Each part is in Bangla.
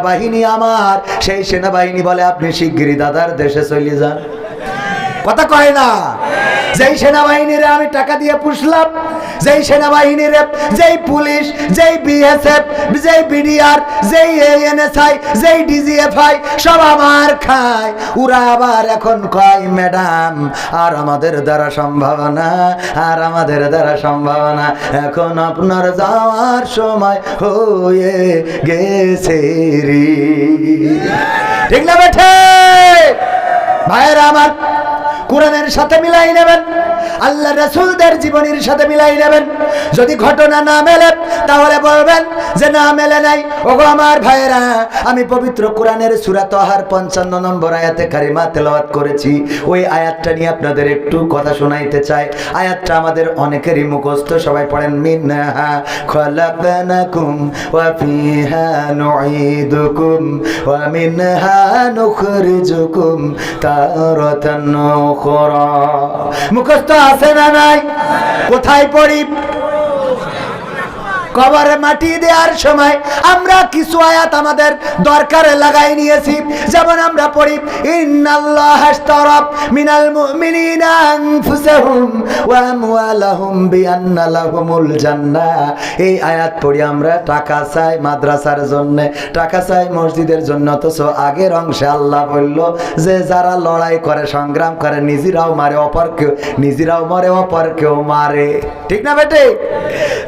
বাহিনী আমার। সেই সেনাবাহিনী বলে, আপনি শিগগিরই দাদার দেশে চলে যান। কথা কয় না। যেই সেনাবাহিনীরে আমি টাকা দিয়ে পুষলাম যেই সেনাবাহিনীরে যেই পুলিশ, যেই বিএসএফ যেই বিডিআর যেই এএনএসআই যেই ডিজিএফআই সব আমার খায়। ওরা আবার এখন কয়, ম্যাডাম, আর আমাদের দ্বারা সম্ভাবনা আর আমাদের দ্বারা সম্ভাবনা এখন আপনার যাওয়ার সময় হয়ে গেছে রে। ঠিক না বেঠে? ভাইয়েরা আমার কোরআনের সাথে মিলাই নেবেন, আল্লাহ রসুলদের জীবনের সাথে মিলাই নেবেন। যদি ঘটনা না মেলে, তাহলে বলবেন যে না মেলে নাই। ওগো আমার ভাইয়েরা, আমি পবিত্র কোরআনের সুরাত আহার পঞ্চান্ন নম্বর আয়াতে কারিমা তেলাওয়াত করেছি। ওই আয়াতটা নিয়ে আপনাদের একটু কথা শোনাইতে চাই। আয়াতটা আমাদের অনেকেরই মুখস্থ, সবাই পড়েন, মিনহা খলাকনাকুম ওয়া ফিহা নুঈদুকুম ওয়া মিনহা নুখরিজুকুম তারাতান মুখস্থ আছে না নাই? কোথায় পড়ি? কবরে মাটি দেওয়ার সময় আমরা কিছু আয়াত আমাদের দরকারে লাগাই নিয়েছি। যেমন আমরা পড়ি, ইন্নাল্লাহ আশতারাব মিনাল মুমিনিনা আনফুসাহুম ওয়া আমওয়ালাহুম বিআন্না লাহুমুল জান্নাহ এই আয়াত পড়ি আমরা, টাকা চাই মাদ্রাসার জন্য, টাকা চাই মসজিদের জন্য। অথচ আগের অংশে আল্লাহ বলল, যে যারা লড়াই করে, সংগ্রাম করে, নিজেরাও মারে, অপর কেউ, নিজেরাও মরে, অপর কেউ মারে। ঠিক না বেটে?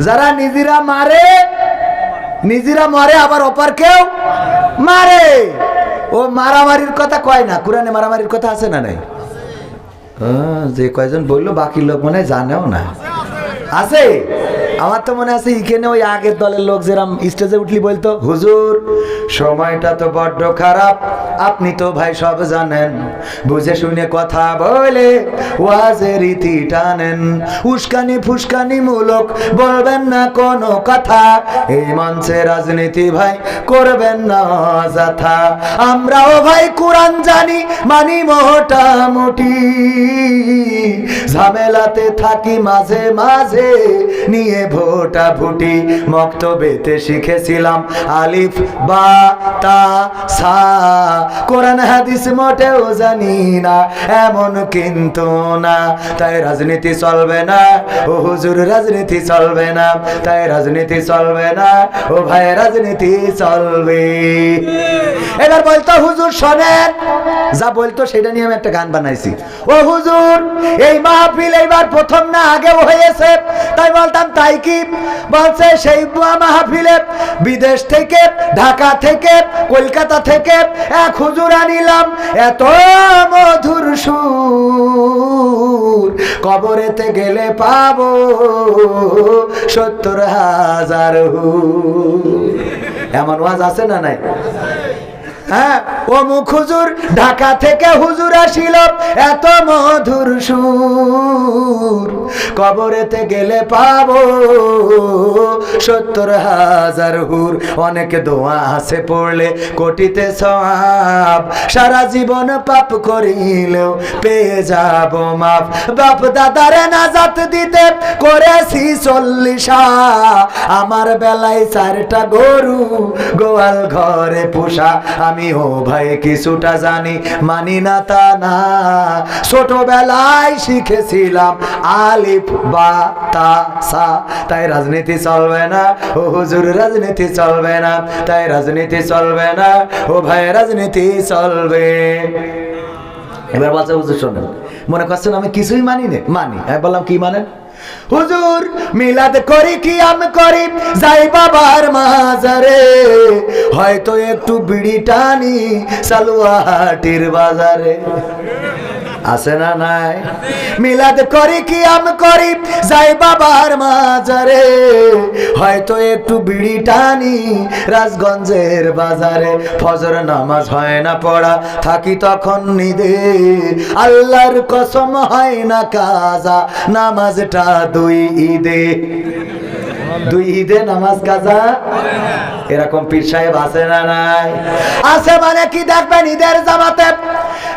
যারা নিজেরা মারে, নিজেরা মারে, আবার অপার কেউ মারে। ও মারামারির কথা কয় না, কোরআনে মারামারির কথা আছে না নাই? যে কয়জন বলল, বাকি লোক মনে জানেও না। আছে? আমার তো মনে আছে এখানে ওই আগের দলের লোক যেরাম স্টেজে উঠলি বলতো, হুজুর, সময়টা তো বড্ড খারাপ। আপনি তো ভাই সব জানেন। বুঝে শুনে কথা বলে, ওয়াজে রীতি টানেন। উস্কানি মূলক বলবেন না কোনো কথা। এই মঞ্চে রাজনীতি ভাই করবেন না অযথা। আমরাও ভাই কোরআন জানি, মানি মোটামুটি ঝামেলাতে থাকি মাঝে মাঝে, নিয়ে ভোটা ভুটি মক্তবেতে শিখেছিলাম আলিফ, বা, তা, সা। কোরআন, হাদিস মোটেও জানি না, এমন কিন্তু না। তাই রাজনীতি চলবে না, ও হুজুর, রাজনীতি চলবে না। তাই রাজনীতি চলবে না, ও ভাই, রাজনীতি চলবে। এবার বলতো, হুজুর, শোনেন, যা বলতো সেটা নিয়ে আমি একটা গান বানাইছি। ও হুজুর, এই মাহফিল এইবার প্রথম না আগেও হয়েছে, তাই বলতাম তাই কি? বলছে সেই মাহফিলে বিদেশ থেকে, ঢাকা থেকে, কলকাতা থেকে, এক হুজুর আনিলাম। এত মধুর সুর, কবরেতে গেলে পাবো সত্তর হাজার এমন ওয়াজ আছে না নাই? হ্যাঁ অমুক হুজুর ঢাকা থেকে হুজুর আসিল, এত মধুর সুর। কবরেতে গেলে পাবো। সত্তর হাজার হুর, অনেক দোয়া আছে পড়লে, কোটিতে সব সারা জীবন পাপ করিলেও পেয়ে যাব মাপ বাপ দাদারে নাজাত দিতে করেছি চল্লিশা। আমার বেলায় চারটা গরু গোয়াল ঘরে পোষা। আমি, ও ভাই, কিছুটা জানি, মানি না তা না। ছোটবেলায় শিখেছিলাম আলিফ, বা, তা, সা, তাই রাজনীতি চলবে না। ও হুজুর, রাজনীতি চলবে না। তাই রাজনীতি চলবে না। ও ভাই, রাজনীতি চলবে। এবার বলছে, হুজুর, শোনেন। মনে করছেন আমি কিছুই মানি না মানি। আমি বললাম, কি মানেন? হুজুর, মিলাদ করি কি আমি করি? যাই বাবার মাজারে। হয়তো একটু বিড়ি টানি সালুয়াহাটির বাজারে। আছে না নাই? মিলাদ করি কি আমি করি? যাই বাবার মাজারে। হয়তো একটু বিড়ি টানি রাজগঞ্জের বাজারে। ফজর নামাজ হয় না পড়া, থাকি তখন নিদে। আল্লাহর কসম হয় না কাজা, নামাজটা দুই ঈদে। দুই ঈদে নামাজ কাজা? এরকম পীর সাহেব আছে না নাই? আছে মানে কি দেখবেন ঈদের জামাতে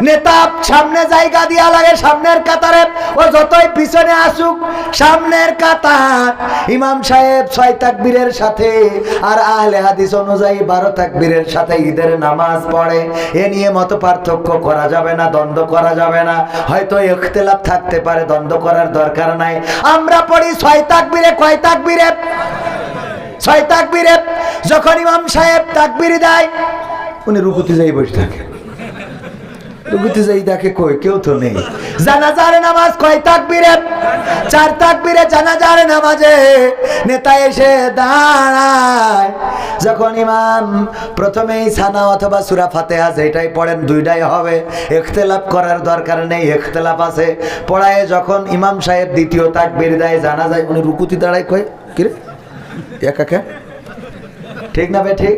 নেতা সামনে জায়গা দিয়া লাগে সামনের কাতারে। ও যতই পিছনে আসুক, সামনের কাতার। ইমাম সাহেব ছয় তাকবীরের সাথে আর আহলে হাদিস অনুযায়ী বারো তাকবীরের সাথে ঈদের নামাজ পড়ে। এ নিয়ে মত পার্থক্য করা যাবে না, দ্বন্দ্ব করা যাবে না। হয়তো ইখতিলাফ থাকতে পারে, দ্বন্দ্ব করার দরকার নাই। আমরা পড়ি ছয় তাকবীরে, কয় তাকবীরে? ছয় তাকবীরে যখন ইমাম সাহেব তাকবীর দেয় উনি রুকুতে যাই বসে থাকে। দেখে কেউ তো নেই। নামাজ কয় চার নামাজে নেতা এসে যখন ইমাম প্রথমেই সানা অথবা সুরা ফাতেহা যেটাই পড়েন, দুইটাই হবে। ইখতিলাফ করার দরকার নেই, ইখতিলাফ আছে। পড়ায় যখন ইমাম সাহেব দ্বিতীয় তাক তাকবীর দেয় জানা যায় উনি রুকুতি দাঁড়ায় কয়, কিরে? একা ঠিক না ভাই ঠিক?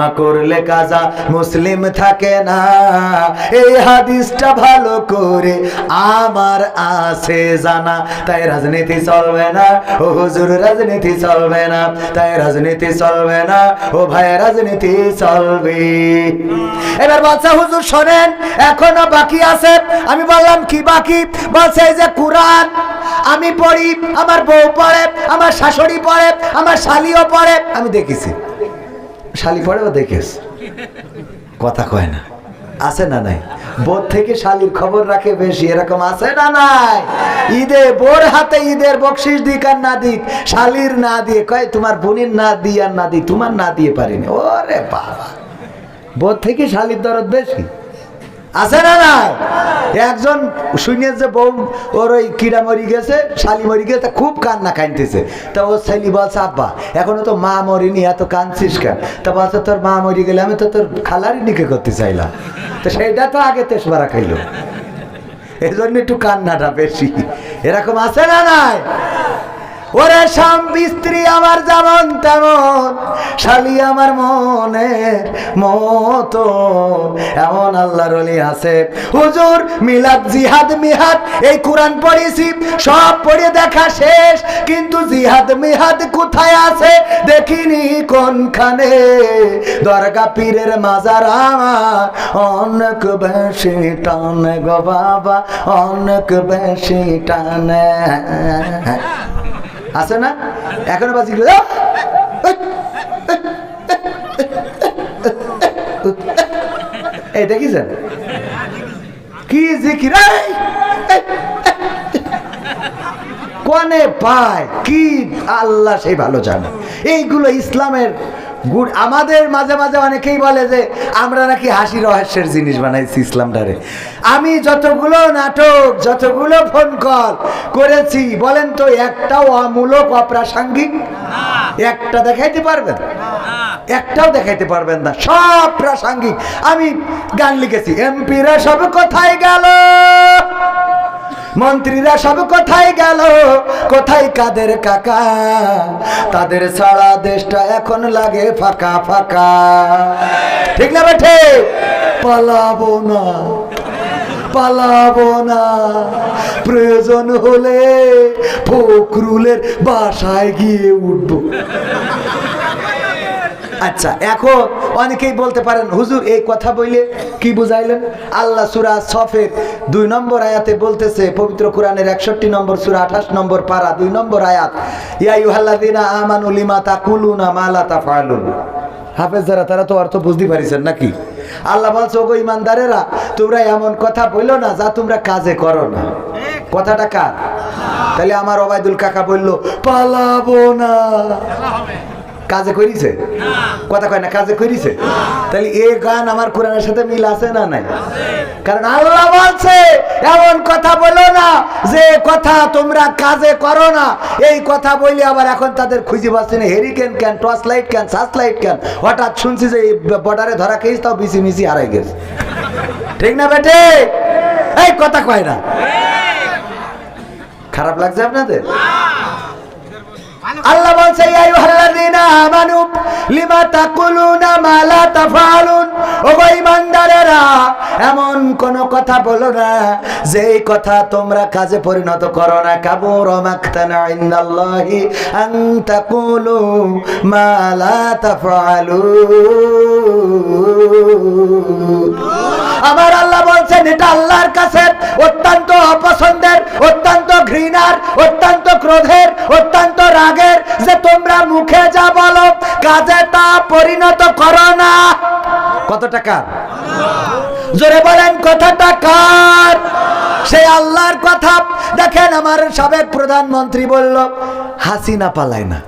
করলে কাজা মুসলিম থাকে না। এই হাদিসটা ভালো করে আমার আছে জানা। তাই রাজনীতি চলবে না। ও হুজুর, রাজনীতি চলবে না। তাই রাজনীতি চলবে না। ও ভাই, রাজনীতি চলবে। এবার বলছে, হুজুর, শোনেন, এখনও বাকি আছে। আমি বললাম, কি বাকি? বলছে যে কোরআন। আমি পড়ি, আমার বউ পড়ে, আমার শাশুড়ি পড়ে, আমার শালিও পড়ে। আমি দেখেছি। শালি পড়েও দেখেস। কথা কয় না। আছে না নাই? বোধ থেকে শালির খবর রাখে বেশি, এরকম আছে না নাই? ঈদে বোর হাতে ঈদের বকশিস দিক আর না দিক, শালির না দিয়ে কয়, তোমার বোনের না দিয়ে আর না দিই তোমার না দিয়ে পারিনি। ওরে বাবা। বোধ থেকে শালির দরদ বেশি। আছে না নাই? একজন শুনে যে বউ ওর ওই কিড়া মরি গেছে, শালি মরি গেছে খুব কান্না কানতেছে তা ও ছেলি বলছে, আব্বা, এখনও তো মা মরিনি, এত কাঁদছিস কেন? তা বলছে, তোর মা মরি গেলে আমি তো তোর খালারই নিকে করতে চাইলাম। তো সেইটা তো আগে তেসবারা খাইলো। এই জন্য একটু কান্নাটা বেশি। এরকম আছে না নাই? ওরে স্বামী, স্ত্রী আমার যেমন তেমন, শালি আমার মনের মতো। এমন আল্লাহর অলি আছে। হুজুর, মিলাদ, জিহাদ, মিহাদ, এই কোরআন পড়েছি, সব পড়ে দেখা শেষ, কিন্তু জিহাদ, মিহাদ কোথায় আছে দেখিনি কোনখানে। দরগা পীরের মাজার আমার অনেক বেশি টানে গো বাবা, অনেক বেশি টানে। আছে না এখনও বাজি এই দেখিছেন কি জিকির কনে এই, কোনে পায় কি আল্লাহ সেই ভালো জানে এইগুলো ইসলামের গুড, আমাদের মাঝে মাঝে অনেকেই বলে যে, আমরা নাকি হাসি রহস্যের জিনিস বানাইছি ইসলামটারে। আমি যতগুলো নাটক, যতগুলো ফোন কল করেছি, বলেন তো, একটাও অমূলক, অপ্রাসঙ্গিক? একটা দেখাইতে পারবেন? একটাও দেখাইতে পারবেন না, সব প্রাসঙ্গিক। আমি গান লিখেছি, এমপিরা সব কোথায় গেল? মন্ত্রীরা সব কোথায় গেল? কোথায় কাদের কাকা? তাদের সারা দেশটা এখন লাগে ফাঁকা ফাঁকা। ঠিক না বেঠে পালাবো না পালাবো না। প্রয়োজন হলে ফকরুলের বাসায় গিয়ে উঠবো। আচ্ছা এখন অনেকেই বলতে পারেন, হুজুর, এই কথা বইলে কি বুঝাইলেন? আল্লাহ সুরা সফের দুই নম্বর আয়াতে বলতেছে, পবিত্র কোরআনের একষট্টি নম্বর সুরা, আঠাশ নম্বর পারা, দুই নম্বর আয়াত ইয়াইহাল্লাদিনা আমানু লিমা তাকুলুনা মালা তা তাফালুন হাফেজ যারা, তারা তো অর্থ বুঝতে পারিছেন নাকি? আল্লাহ বলছে, ওগো ইমানদারেরা, তোমরা এমন কথা বলল না যা তোমরা কাজে করো না। কথাটা কার? তাহলে আমার ওবায়দুল কাকা বলল, পালাবো না। কাজে করিছে কথা কয় না, কাজে করিছে তাহলে এই গান আমার কোরআনের সাথে মিল আছে না নাই? কারণ আল্লাহ বলছে, এমন কথা বলো না যে কথা তোমরা কাজে করো না। এই কথা বলি আবার এখন তাদের খুঁজে পাচ্ছি না। হেরিকেন কেন টর্চ লাইট কেন সার্চ লাইট কেন? হঠাৎ শুনছি যে এই বর্ডারে ধরা খেয়েছি তাও বিসি মিসি হারাই গেছে। ঠিক না বেটে? এই কথা কয় না। খারাপ লাগছে আপনাদের? আল্লাহ বলছে ইয়া আইয়ুহাল্লাযীনা আমানু লিমা তাকুলুনা মা লা তাফআলুন? ও ঈমানদারেরা এমন কোন কথা বলো না, যেই কথা তোমরা কাজে পরিণত করো না। কাবুর আমার আল্লাহ বলছেন, এটা আল্লাহর কাছে অত্যন্ত অপছন্দের, অত্যন্ত ঘৃণার, অত্যন্ত ক্রোধের, অত্যন্ত রাগের যে তোমরা মুখে যা বলো, কাজে তা পরিণত করো না। কত টাকা? জোরে বলেন কথাটা কার? সেই আল্লাহর কথা। দেখেন আমার সাবেক প্রধানমন্ত্রী বলল হাসিনা পালায় না।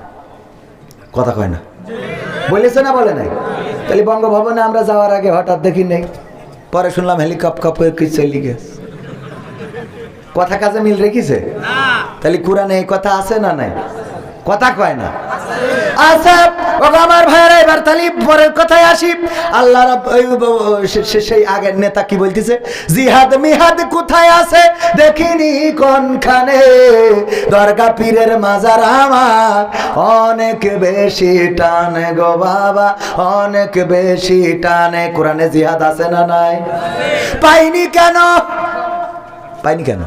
কথা কয় না। বলেছে না বলে নাই? তাহলে বঙ্গভবনে আমরা যাওয়ার আগে হঠাৎ দেখি নেই। পরে শুনলাম হেলিকপ্টার করে কি চলে গেছে কথা কাজে মিল রেখেছে? তাহলে কোরআনে এই কথা আছে না নাই? কথা কয় না। মাজার আমার। অনেক বেশি টানে গো বাবা, অনেক বেশি টানে। কোরআনে জিহাদ আছে না নাই? পাইনি কেন? পাইনি কেন?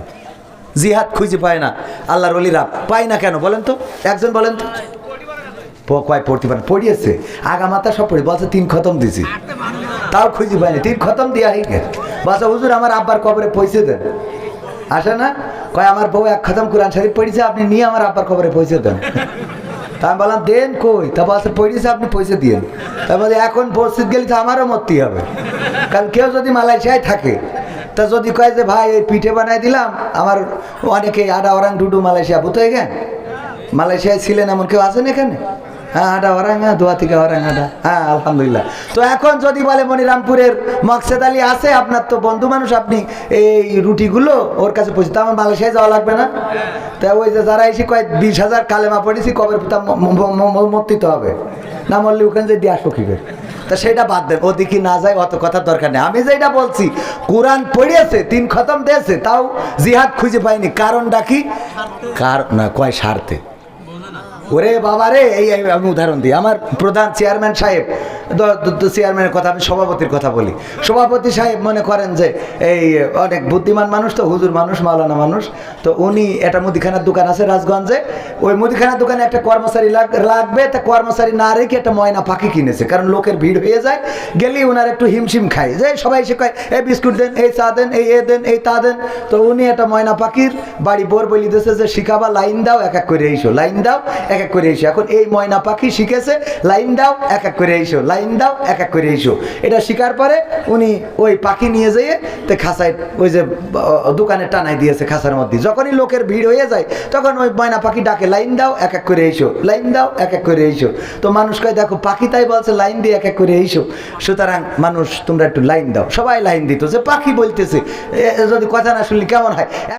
জিহাদ খুঁজে পায় না। আল্লাহর অলিরা পায় না কেন? বলেন তো। একজন বলেন তো। কয় পড়তে পারে? পড়িয়েছে। আগা মাথা সব পড়ি। বলছে, তিন খতম দিছি। তাও খুঁজে পাইনি। তিন খতম দিয়া গেছে। বলছে, হুজুর, আমার আব্বার কবরে পয়সে দেন। আসে না? কয়, আমার বউ এক খতম কোরআন শরীফ পড়েছে আপনি নিয়ে আমার আব্বার কবরে পয়সে দেন। তা আমি বললাম, দেন কই? তা বলছে, পড়িয়েছে, আপনি পয়সা দিয়েন। তারপরে এখন মসজিদ গেলে তো আমারও মরতেই হবে। কারণ কেউ যদি মালয়েশিয়ায় থাকে, তা যদি কয় যে, ভাই, এই পিঠে বানাই দিলাম, আমার অনেকে আডা ওরাং, ডুডু মালয়েশিয়া ভূত হয়ে গেন। মালয়েশিয়ায় ছিলেন এমন কেউ আছেন এখানে? হ্যাঁ আডা ওরাং হ্যাঁ দোয়া থেকে ওরাং আডা হ্যাঁ আলহামদুলিল্লাহ। তো এখন যদি বলে মনিরামপুরের মকসেদ আলী আছে, আপনার তো বন্ধু মানুষ, আপনি এই রুটিগুলো ওর কাছে পৌঁছে তো আমার মালয়েশিয়ায় যাওয়া লাগবে না? তা ওই যে যারা এসে কয়েক বিশ হাজার কালেমা পড়েছি, কবের পিতা মর্তিতে হবে? না মরলে ওখানে যে দিয়ে আসব কি করে তা সেটা বাদ দেন ওদিকে না যায়, অত কথার দরকার নেই। আমি যেটা বলছি, কোরআন পড়িয়েছে, তিন খতম দিয়েছে, তাও জিহাদ খুঁজে পাইনি। কারণটা কি? কার না, কয় স্বার্থে? ওরে বাবা রে এই আমি উদাহরণ দিই। আমার প্রধান চেয়ারম্যান সাহেব চেয়ারম্যানের কথা, আমি সভাপতির কথা বলি। সভাপতি সাহেব মনে করেন যে এই অনেক বুদ্ধিমান মানুষ তো, হুজুর মানুষ, মাওলানা মানুষ। তো উনি একটা মুদিখানার দোকান আছে রাজগঞ্জে। ওই মুদিখানার দোকানে একটা কর্মচারী লাগ- লাগবে, তা কর্মচারী না রেখে একটা ময়না পাখি কিনেছে। কারণ লোকের ভিড় হয়ে যায়, গেলেই ওনার একটু হিমশিম খায়। যে সবাই এসে কয়, এই বিস্কুট দেন, এই চা দেন, এই এ দেন, এই তা দেন। তো উনি একটা ময়না পাখির বাড়ি বোর বলি দিয়েছে যে, শিখাবা, লাইন দাও, এক এক করে এইসো লাইন দাও, এক এক করে এইসো এখন এই ময়না পাখি শিখেছে, লাইন দাও, এক এক করে এইসো লাইন দাও, এক এক করে এইসো এটা শিকার পরে উনি ওই পাখি নিয়ে যেয়ে তে খাসায় ওই যে দোকানে টানাই দিয়েছে খাসার মধ্যে। যখনই লোকের ভিড় হয়ে যায়, তখন ওই ময়না পাখি ডাকে, লাইন দাও, এক এক করে এইসো লাইন দাও, এক এক করে এইসো তো মানুষ কয়, দেখো, পাখি তাই বলছে, লাইন দিয়ে এক এক করে এইসো সুতরাং মানুষ, তোমরা একটু লাইন দাও। সবাই লাইন দিত যে, পাখি বলতেছে। যদি কথা না শুনলে কেমন হয়?